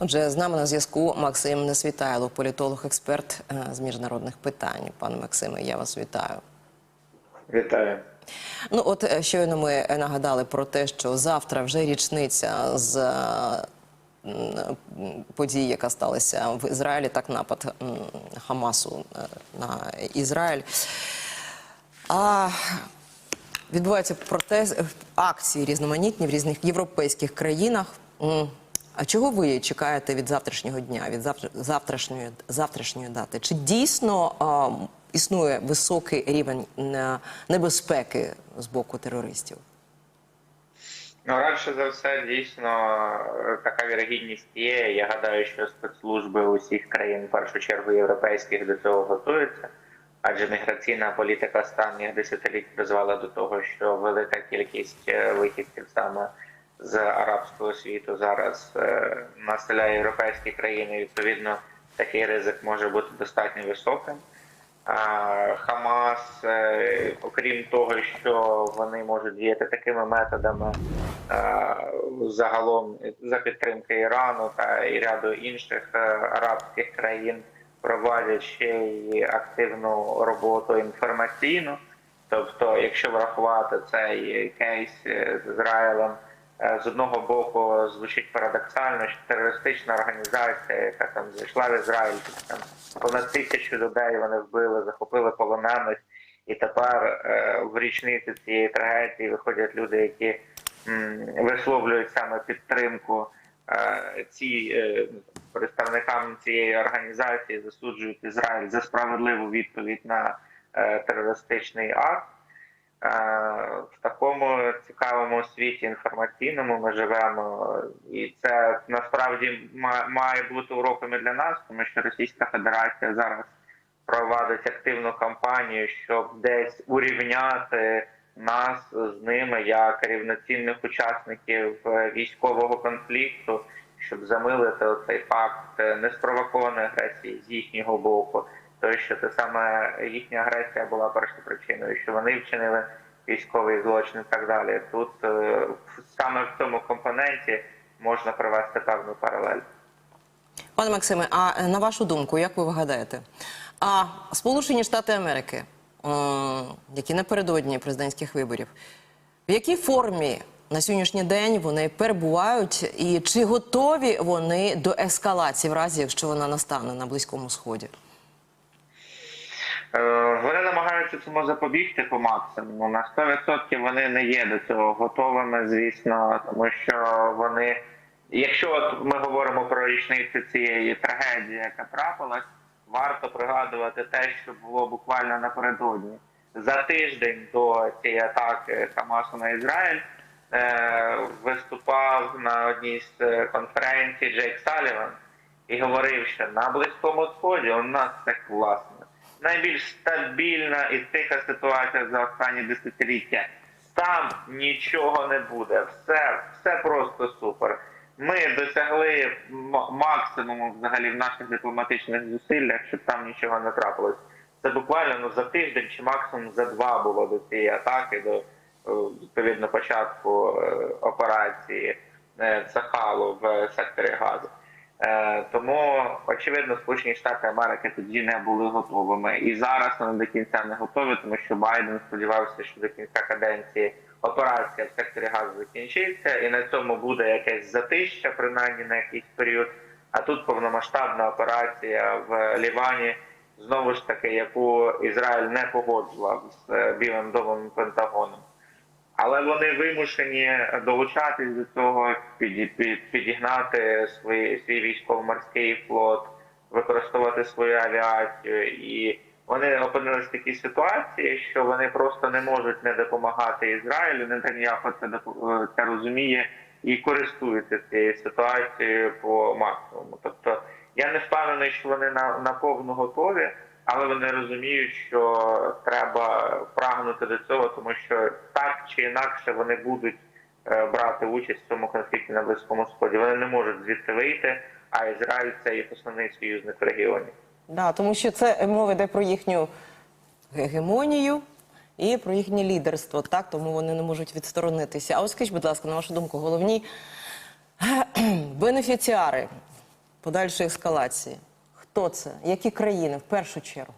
Отже, з нами на зв'язку Максим Несвітайло, політолог-експерт е, з міжнародних питань. Пане Максиме, я вас вітаю. Вітаю. Ну, от е, щойно ми нагадали про те, що завтра вже річниця з е, подій, яка сталася в Ізраїлі, так напад Хамасу на Ізраїль. А відбуваються протест акції різноманітні в різних європейських країнах. А чого ви чекаєте від завтрашнього дня, від завтра- завтрашньої, завтрашньої дати? Чи дійсно а, існує високий рівень е, небезпеки з боку терористів? Ну, радше за все, дійсно, е, така вірогідність є. Я гадаю, що спецслужби усіх країн, в першу чергу європейських, до цього готуються. Адже міграційна політика останніх десятиліть призвела до того, що велика кількість е, вихідців саме з арабського світу зараз е, населяє європейські країни. Відповідно, такий ризик може бути достатньо високим. Хамас, е, окрім того, що вони можуть діяти такими методами загалом за підтримки Ірану та і ряду інших е, арабських країн, проводять ще й активну роботу інформаційну. Тобто, якщо врахувати цей кейс з Ізраїлем, з одного боку звучить парадоксально, що терористична організація, яка там зайшла в Ізраїль, там понад тисячу людей вони вбили, захопили полонених, і тепер е, в річниці цієї трагедії виходять люди, які висловлюють саме підтримку е, ці е, представникам цієї організації, засуджують Ізраїль за справедливу відповідь на е, терористичний акт. В такому цікавому світі інформаційному ми живемо, і це насправді ма- має бути уроком і для нас, тому що Російська Федерація зараз проводить активну кампанію, щоб десь урівняти нас з ними як рівноцінних учасників е, військового конфлікту, щоб замилити цей факт е, неспровокованої агресії з їхнього боку. Тому що це саме їхня агресія була першопричиною, що вони вчинили військовий злочин і так далі. Тут е, саме в цьому компоненті можна провести певну паралель. Пане Максиме, а е, на вашу думку, як ви гадаєте? А Сполучені Штати Америки, е, які напередодні президентських виборів, в якій формі на сьогоднішній день вони перебувають, і чи готові вони до ескалації в разі, якщо вона настане на Близькому Сході? Е, Вони намагаються цьому запобігти по максимуму. На 100% вони не є до цього готовими, звісно, тому що вони, якщо от ми говоримо про річницю цієї трагедії, яка трапилась, варто пригадувати те, що було буквально напередодні. За тиждень до цієї атаки Хамасу на Ізраїль е, виступав на одній з е, конференцій Джейк Саліван і говорив, що на Близькому Сході у нас все класно. Найбільш стабільна і тиха ситуація за останні десятиліття. Там нічого не буде. Все, все просто супер. Ми досягли максимуму взагалі в наших дипломатичних зусиллях, щоб там нічого не трапилось. Це буквально ну, за тиждень чи максимум за два було до цієї атаки, до е, відповідно початку е, операції е, Цахалу в секторі Газу. Е, Тому очевидно, Сполучені Штати Америки тоді не були готовими, і зараз вони до кінця не готові, тому що Байден сподівався, що до кінця каденції операція в секторі газу закінчиться, і на цьому буде якесь затища, принаймні на якийсь період. А тут повномасштабна операція в Лівані, знову ж таки, яку Ізраїль не погоджував з Білим домом і Пентагоном. Але вони вимушені долучатись до цього, піді- під- підігнати свій, свій військово-морський флот, використовувати свою авіацію. І вони опинились в такій ситуації, що вони просто не можуть не допомагати Ізраїлю. Нетаньяху це допо- е, це розуміє і користується цією ситуацією по максимуму. Тобто я не впевнений, що вони на, на повну готові. Але вони розуміють, що треба прагнути до цього, тому що так чи інакше вони будуть е, брати участь в цьому конфлікті на близькому сході. Вони не можуть звідти вийти, а Ізраїль це їх основний союзник в регіоні. Да, тому що це мова йде про їхню гегемонію і про їхнє лідерство, так тому вони не можуть відсторонитися. А ось скажіть, будь ласка, на вашу думку, головні бенефіціари подальшої ескалації. Хто це? Які країни в першу чергу?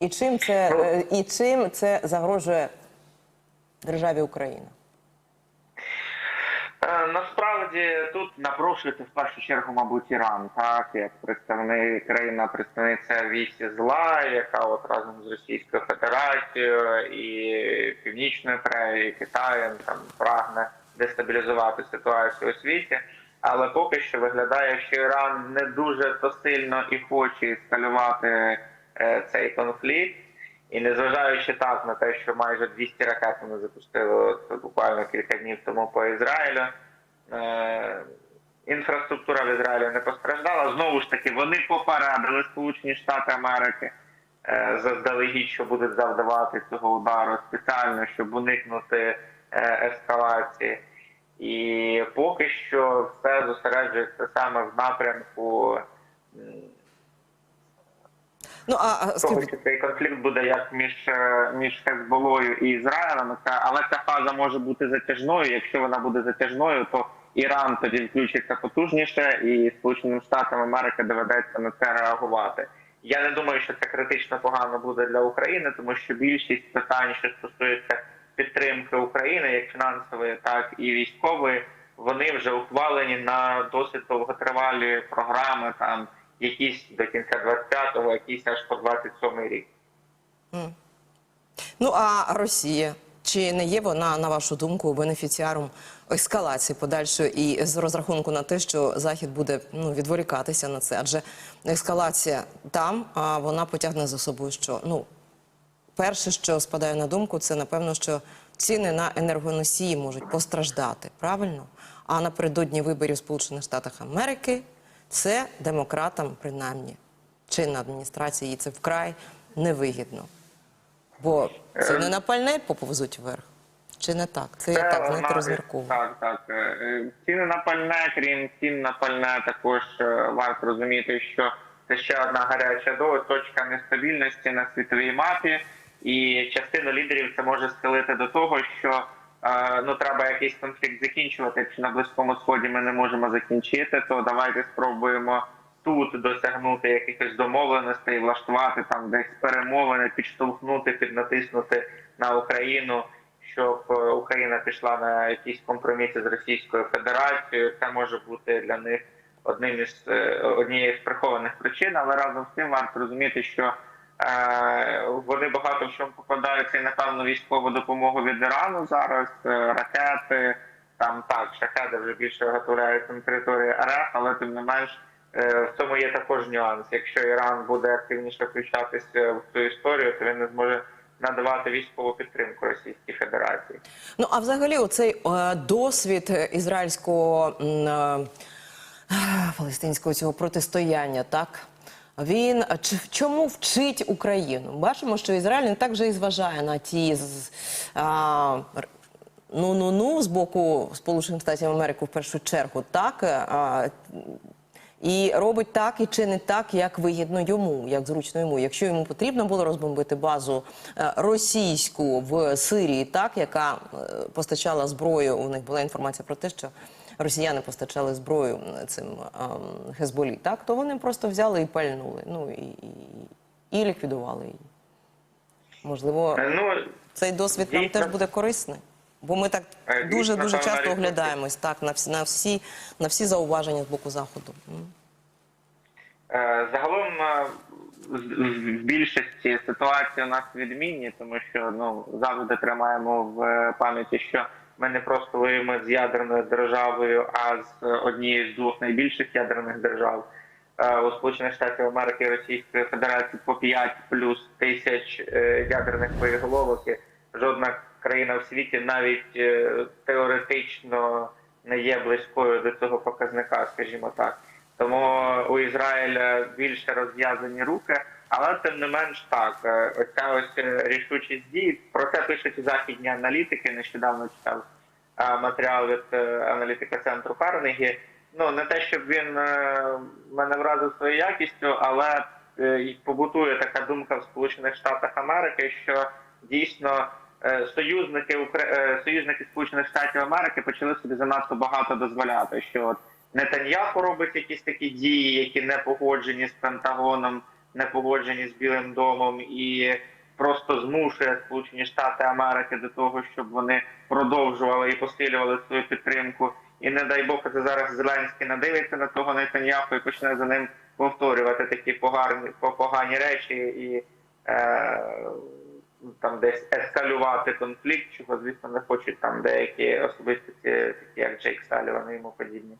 І чим це, е, і чим це загрожує державі Україна? Е, Насправді тут напрошується в першу чергу, мабуть, Іран, так як представник країна, представниця вісі зла, яка от разом з Російською Федерацією і Північною Кореєю, і Китаєм там прагне дестабілізувати ситуацію у світі. Але поки що виглядає, що Іран не дуже то сильно і хоче ескалювати е, цей конфлікт. І незважаючи так на те, що майже 200 ракет вони запустили буквально кілька днів тому по Ізраїлю, е, інфраструктура в Ізраїлі не постраждала. Знову ж таки, вони попередили Сполучені Штати Америки е, заздалегідь, що будуть завдавати цього удару спеціально, щоб уникнути ескалації. І поки що все зосереджується саме в напрямку. Ну а того, що цей конфлікт буде як між, е, між Хезболою і Ізраїлем, але ця фаза може бути затяжною. Якщо вона буде затяжною, то Іран тоді включиться потужніше, і Сполученим Штатам Америки доведеться на це реагувати. Я не думаю, що це критично погано буде для України, тому що більшість питань, що стосуються підтримки України, як фінансової, так і військової, вони вже ухвалені на досить довготривалі програми, там якісь до кінця 25-го, якісь аж по 27-й рік. ну а Росія? Чи не є вона, на вашу думку, бенефіціаром ескалації подальшої і з розрахунку на те, що Захід буде ну, відволікатися на це? Адже ескалація там, а вона потягне за собою що? Ну, перше, що спадає на думку, це напевно, що ціни на енергоносії можуть постраждати, правильно? А напередодні виборів Сполучених Штатах Америки це демократам, принаймні, чинна адміністрація, їй це вкрай невигідно. Бо ціни на пальне поповзуть вверх. Чи не так? Це я так, знаєте, розмірковую. Так, так. Е, е, Ціни на пальне, крім цін на пальне, також е, варто розуміти, що це ще одна гаряча точка нестабільності на світовій мапі, і частину лідерів це може схилити до того, що е, ну треба якийсь конфлікт закінчувати. Якщо на близькому сході ми не можемо закінчити, то давайте спробуємо тут досягнути якихось домовленостей, влаштувати там десь перемовини, підштовхнути, піднатиснути на Україну щоб е, Україна пішла на якісь компроміси з Російською Федерацією. Це може бути для них одним із е, однією з прихованих причин, але разом з тим варто розуміти, що вони багато в чому покладаються і напевно військову допомогу від Ірану зараз, е, ракети. Там так, шахеди вже більше виготовляються на території РФ, але тим не менш е, в цьому є також нюанс. Якщо Іран буде активніше включатися в цю історію, то він не зможе надавати військову підтримку Російській Федерації. Ну а взагалі, оцей е, досвід е, ізраїльського е, палестинського цього протистояння, так. Він чому вчить Україну? Бачимо, що Ізраїль не так же і зважає на ті а, ну ну ну з боку Сполучених Штатів Америки в першу чергу, так е, а, і робить так і чинить так, як вигідно йому, як зручно йому. Якщо йому потрібно було розбомбити базу е, російську в Сирії, так яка е, постачала зброю. У них була інформація про те, що росіяни постачали зброю цим Хезболі, так то вони просто взяли і пальнули. Ну і, і, і ліквідували її. Можливо, Е, Ну цей досвід нам теж буде корисний. Бо ми так Е, дуже дуже часто оглядаємось так на всі на всі на всі зауваження з боку заходу. Е, Загалом в більшості ситуації у нас відмінні, тому що ну завжди тримаємо в пам'яті, що ми не просто воюємо з ядерною державою, а з однією з двох найбільших ядерних держав. Е, У Сполучених Штатів Америки і Російської Федерації по 5 плюс тисяч е, ядерних боєголовок. Жодна країна в світі навіть е, теоретично не є близькою до цього показника, скажімо так. Тому у Ізраїля більше розв'язані руки, але тим не менш так, е, оця ось е, рішучість дій. Про це пишуть західні аналітики. Нещодавно читав е, матеріал від е, аналітика центру Карнегі. Ну не те, щоб він е, мене вразив своєю якістю, але е, побутує така думка в Сполучених Штатах Америки, що дійсно е, союзники Укра- е, союзники Сполучених Штатів Америки почали собі занадто багато дозволяти. Що Нетаньяху робить якісь такі дії, які не погоджені з Пентагоном, не погоджені з Білим домом, і просто змушує Сполучені Штати Америки до того, щоб вони продовжували і посилювали свою підтримку. І не дай Бог, це зараз Зеленський надивиться на того Нетаньяху і почне за ним повторювати такі погані, погані речі і е, там десь ескалювати конфлікт, чого звісно не хочуть там деякі особистості, такі як Джейк Саліван і йому подібні.